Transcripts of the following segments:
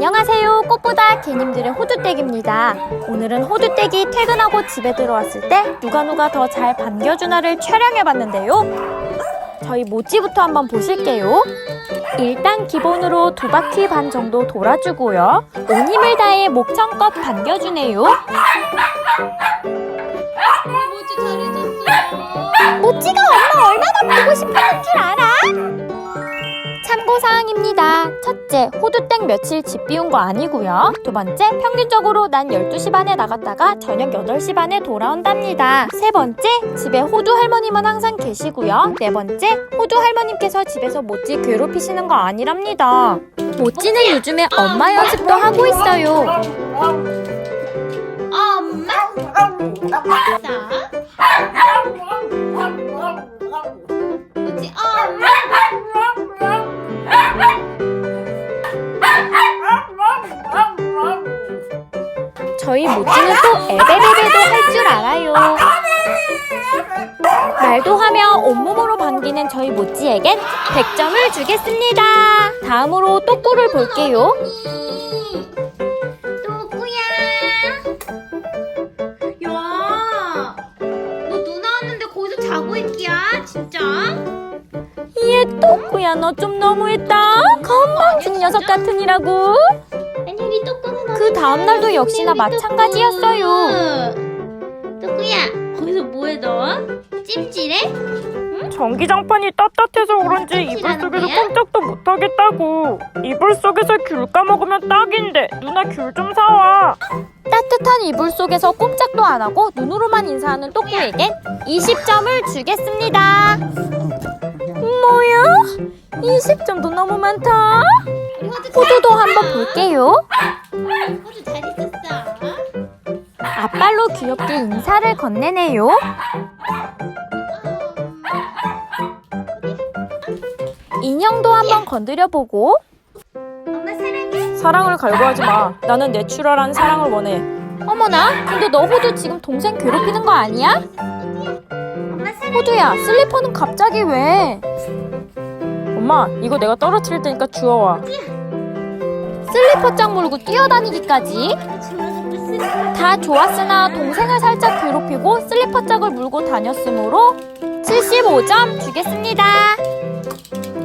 안녕하세요. 꽃보다 개님들의 호두댁입니다. 오늘은 호두댁이 퇴근하고 집에 들어왔을 때 누가 누가 더 잘 반겨주나를 촬영해봤는데요. 저희 모찌부터 한번 보실게요. 일단 기본으로 두 바퀴 반 정도 돌아주고요. 온 힘을 다해 목청껏 반겨주네요. 모찌 잘해줬어. 모찌가 엄마 얼마나 보고 싶어하는 줄 알아? 참고사항입니다. 첫째, 호두땡 며칠 집 비운 거 아니고요. 두 번째, 평균적으로 난 12시 반에 나갔다가 저녁 8시 반에 돌아온답니다. 세 번째, 집에 호두 할머님은 항상 계시고요. 네 번째, 호두 할머님께서 집에서 모찌 괴롭히시는 거 아니랍니다. 모찌는 요즘에 엄마 연습도 하고 있어요. 엄마. 모찌는 또 에베베베도 할 줄 알아요. 말도 하며 온몸으로 반기는 저희 모찌에겐 100점을 주겠습니다. 다음으로 또꾸를 볼게요. 또꾸야. 야. 너 누나 왔는데 거기서 자고 있기야? 진짜? 얘 또꾸야 너 좀 너무했다. 건방진 녀석 같으니라고. 그 다음날도 역시나 마찬가지였어요. 또꾸야. 거기서 뭐해 너? 찜질해? 전기장판이 따뜻해서 그런지 이불 속에서? 꼼짝도 못하겠다고. 이불 속에서 귤 까먹으면 딱인데 누나 귤 좀 사와. 따뜻한 이불 속에서 꼼짝도 안 하고 눈으로만 인사하는 또꾸에겐 20점을 주겠습니다. 뭐야? 20점도 너무 많다. 호두도 한번 볼게요. 앞발로 귀엽게 인사를 건네네요. 인형도 한번 건드려보고. 사랑을 갈구하지 마. 나는 내추럴한 사랑을 원해. 어머나 근데 너 호두 지금 동생 괴롭히는 거 아니야? 호두야 슬리퍼는 갑자기 왜? 엄마, 이거 내가 떨어뜨릴 테니까 주워와. 슬리퍼 짝 물고 뛰어다니기까지 다 좋았으나 동생을 살짝 괴롭히고 슬리퍼 짝을 물고 다녔으므로 75점 주겠습니다.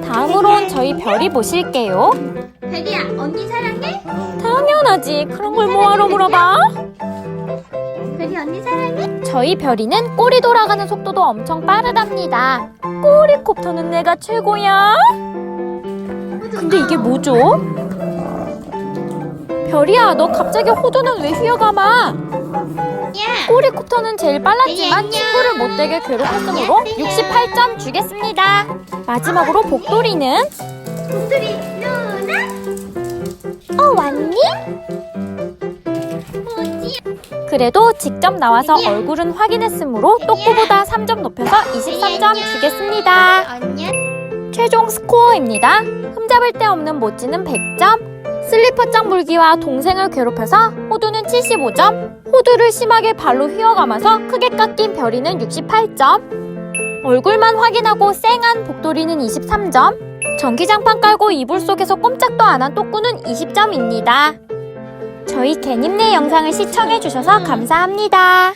다음으론 저희 별이 보실게요. 별이야 언니 사랑해? 당연하지. 그런 걸 뭐하러 물어봐? 별이 언니 사랑해? 저희 별이는 꼬리 돌아가는 속도도 엄청 빠르답니다. 꼬리콥터는 내가 최고야. 근데 이게 뭐죠? 별이야, 너 갑자기 호두는 왜 휘어감아? 야. 꼬리콥터는 제일 빨랐지만. 친구를 못되게 괴롭혔으므로 68점 주겠습니다. 마지막으로 복돌이는 독들이 누나. 어 왔니? 그래도 직접 나와서 얼굴은 확인했으므로 또꾸보다 3점 높여서 23점 주겠습니다. 안녕. 최종 스코어입니다. 흠잡을 데 없는 모찌는 100점, 슬리퍼장 물기와 동생을 괴롭혀서 호두는 75점, 호두를 심하게 발로 휘어감아서 크게 깎인 별이는 68점, 얼굴만 확인하고 쌩한 복돌이는 23점, 전기장판 깔고 이불 속에서 꼼짝도 안한 또꾸는 20점입니다. 저희 개님네 영상을 시청해주셔서 감사합니다.